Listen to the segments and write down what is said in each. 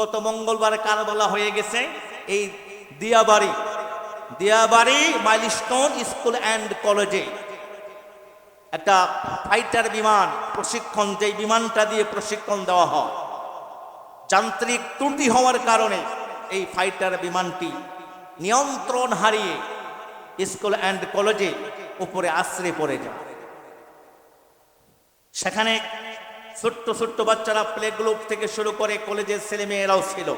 গত মঙ্গলবার কারবালা হয়ে গেছে। এই Diabari Diabari Milestone school and কলেজে একটা ফাইটার বিমান প্রশিক্ষণ, যেই বিমানটা দিয়ে প্রশিক্ষণ দেওয়া হয়, যান্ত্রিক ত্রুটি হওয়ার কারণে এই ফাইটার বিমানটি নিয়ন্ত্রণ হারিয়ে স্কুল অ্যান্ড কলেজে উপরে আশ্রে পড়ে যায়। সেখানে ছোট্ট ছোট্ট বাচ্চারা প্লে গ্রুপ থেকে শুরু করে কলেজের ছেলে মেয়েরাও ছিল।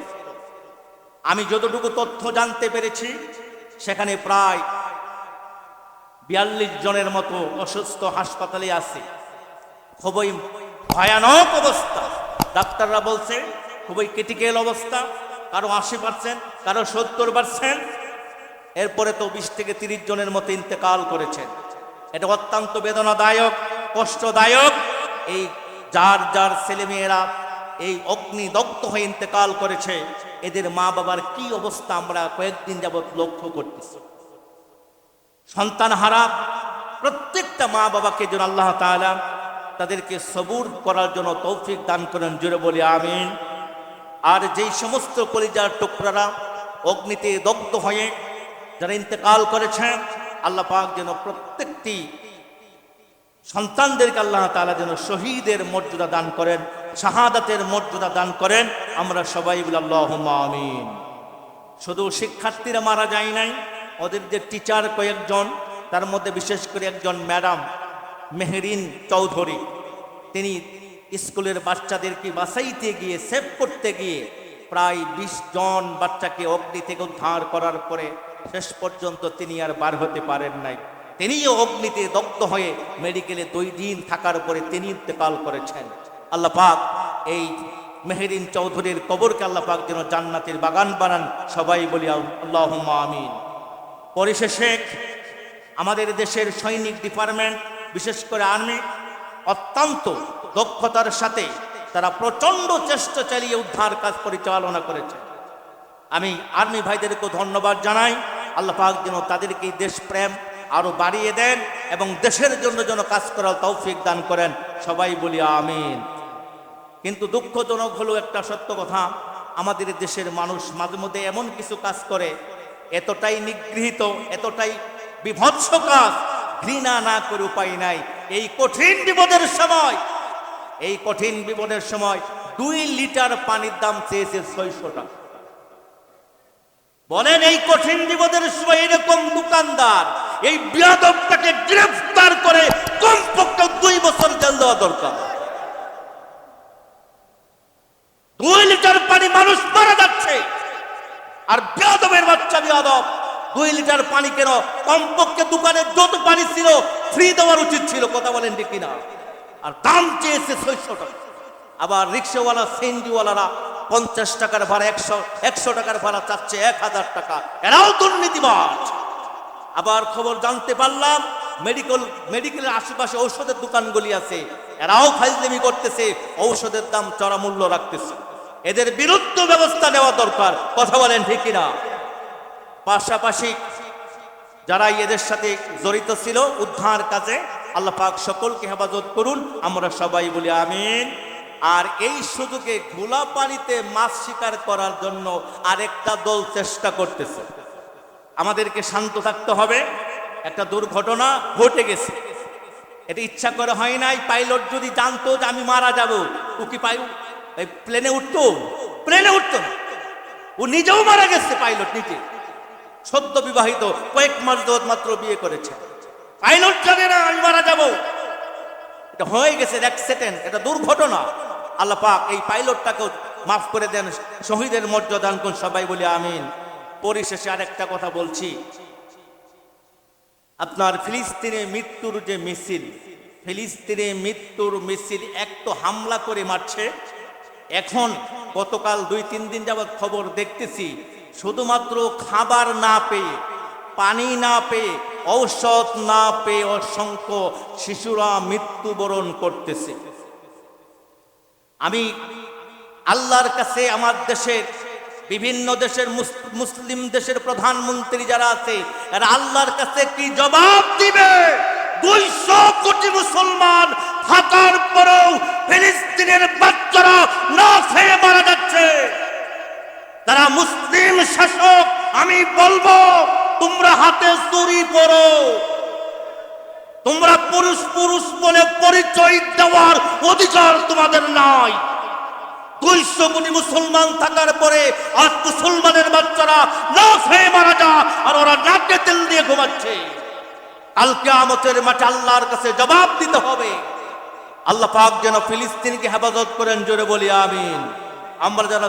আমি যতটুকু তথ্য জানতে পেরেছি, সেখানে প্রায় বিয়াল্লিশ জনের মতো অসুস্থ হাসপাতালে আছে। খুবই ভয়ানক অবস্থা। ডাক্তাররা বলছে, খুবই ক্রিটিক্যাল অবস্থা। কারও আশি পার্সেন্ট কারও সত্তর পার্সেন্ট এরপরে তো বিশ থেকে তিরিশ জনের মতো ইন্তেকাল করেছেন। এটা অত্যন্ত বেদনাদায়ক, কষ্টদায়ক। এই যার যার ছেলেমেয়েরা এই অগ্নিদগ্ধ হয়ে ইন্তেকাল করেছে, এদের মা বাবার কি অবস্থা আমরা কয়েকদিন যাবৎ লক্ষ্য করতেছি। সন্তান হারা, প্রত্যেকটা মা বাবাকে যেন আল্লাহ তাআলা তাদেরকে সবুর করার জন্য তৌফিক দান করেন জুড়ে বলি আমিন। আর যেই সমস্ত কলিজার টুকরারা অগ্নিতে দগ্ধ হয়ে যারা ইন্তেকাল করেছেন, আল্লাহ পাক যেন প্রত্যেকটি সন্তানদেরকে আল্লাহ তাআলা যেন শহীদের মর্যাদা দান করেন, শাহাদাতের মর্যাদা দান করেন, আমরা সবাই বলি আল্লাহুম্মা আমিন। শুধু শিক্ষার্থীরা মারা যায় নাই, ওদের যে টিচার কয়েকজন, তার মধ্যে বিশেষ করে একজন ম্যাডাম, মেহরিন চৌধুরী, তিনি স্কুলের বাচ্চাদেরকে বাঁচাইতে গিয়ে সেভ করতে গিয়ে প্রায় বিশ জন বাচ্চাকে অগ্নি থেকে উদ্ধার করার পরে শেষ পর্যন্ত তিনি আর বার হতে পারেন নাই। তিনিও অগ্নিতে দগ্ধ হয়ে মেডিকেলে দুই দিন থাকার পরে তিনি ইন্তেকাল করেছেন। আল্লাহ পাক এই মেহেরিন চৌধুরীর কবরকে আল্লাহ পাক যেন জান্নাতের বাগান বানান, সবাই বলি আল্লাহ আমিন। পরিশেষে আমাদের দেশের সৈনিক ডিপার্টমেন্ট, বিশেষ করে আর্মি, অত্যন্ত দক্ষতার সাথে তারা প্রচণ্ড চেষ্টা চালিয়ে উদ্ধার কাজ পরিচালনা করেছে। আমি আর্মি ভাইদেরকে ধন্যবাদ জানাই। আল্লাহ পাক যেন তাদেরকে দেশপ্রেম আরও বাড়িয়ে দেন এবং দেশের জন্য যেন কাজ করার তৌফিক দান করেন, সবাই বলি আমিন। কিন্তু দুঃখজনক হলো একটা সত্য কথা, আমাদের দেশের মানুষ মাঝে মধ্যে এমন কিছু কাজ করে, এতটাই নিগৃহীত, এতটাই বিভৎস কাজ, ঘৃণা না করে উপায় নাই। এই কঠিন বিপদের সময়, এই কঠিন বিপদের সময় দুই লিটার পানির দাম চেয়েছে ছয়শো টাকা। বলেন এই কঠিন বিপদের সময় এরকম দোকানদার এই বিয়াদবটাকে গ্রেফতার করে কমপক্ষে দুই বছর জেল দেওয়া দরকার। দুই লিটার পানি মানুষ মারা যাচ্ছে। আর বিয়াদবের বাচ্চা বিয়াদব, দুই লিটার পানি কেন কমপক্ষে দোকানে যত পানি ছিল ফ্রি দেওয়ার উচিত ছিল, কথা বলেন ঠিক কিনা? আর দাম চেয়েছে ছয়শো টাকা। আবার রিক্সাওয়ালা সেনজিওয়ালারা পঞ্চাশ টাকার ভাড়া একশো একশো টাকার ভাড়া চাচ্ছে এক হাজার টাকা। এরাও দুর্নীতিবাজ। আবার খবর জানতে পারলাম মেডিকেল মেডিকেলের আশেপাশে ঔষধের দোকানগুলি আছে। এরাও ফাইজলেমি করতেছে, ঔষধের দাম চড়া মূল্য রাখতেছে। এদের বিরুদ্ধ ব্যবস্থা নেওয়া দরকার, কথা বলেন ঠিক কিনা? পাশাপাশি যারা এদের সাথে জড়িত ছিল উদ্ধার কাজে, আল্লাহ পাক সকলকে হেফাজত করুন, আমরা সবাই বলি আমিন। আর এই সুযোগে ঘোলা পানিতে মাছ শিকার করার জন্য আরেকটা দল চেষ্টা করতেছে। আমাদেরকে শান্ত থাকতে হবে। একটা দুর্ঘটনা ঘটে গেছে। এটা ইচ্ছা করে হয় নাই, পাইলট যদি জানতো যে আমি মারা যাব, ও কি পাই প্লেনে উঠতো? প্লেনে উঠতো ও নিজেও মারা গেছে, পাইলট নিজে। সদ্য বিবাহিত, কয়েক মাস যাবত মাত্র বিয়ে করেছে। পাইলট জানে না, আমি মারা যাব। এটা হয়ে গেছে অ্যাক্সিডেন্ট এটা দুর্ঘটনা। আল্লাহ পাক এই পাইলটটাকেও মাফ করে দেন, শহীদের মর্যাদা দান করুন সবাই বলি আমিন। পরিশেষে আরেকটা কথা বলছি। আপনার ফিলিস্তিনে মৃত্যুর যে মিছিল, ফিলিস্তিনে মৃত্যুর মিছিল এক তো হামলা করে মারছে। এখন গতকাল দুই তিন দিন যাবৎ খবর দেখতেছি, শুধুমাত্র খাবার না পেয়ে, পানি না পেয়ে, ঔষধ না পেয়ে অসংখ্য শিশুরা মৃত্যুবরণ করতেছে। আমি আল্লাহর কাছে, আমার দেশের বিভিন্ন দেশের মুস- মুসলিম দেশের প্রধানমন্ত্রী যারা আছে, এরা আল্লাহর কাছে কি জবাব দিবে? দুইশো কোটি মুসলমান থাকার পরেও ফিলিস্তিনের বাচ্চারা না খেয়ে মারা যাচ্ছে। তারা মুসলিম শাসক, আমি বলব, তোমরা হাতে চুরি পড়ো তোমরা পুরুষ পুরুষ বলে পরিচয় দেওয়ার অধিকার তোমাদের নাই। দুইশো মুসলমান থাকার পরে আজ মুসলমানের বাচ্চারা না খেয়ে মারা যা আর ওরা নাকে তেল দিয়ে ঘুমাচ্ছে। কালকে আমতের মাঠে আল্লাহর কাছে জবাব দিতে হবে। আল্লাহ পাক যেন ফিলিস্তিনকে হেফাজত করেন, জোরে বলি, আমিন। আমরা যেন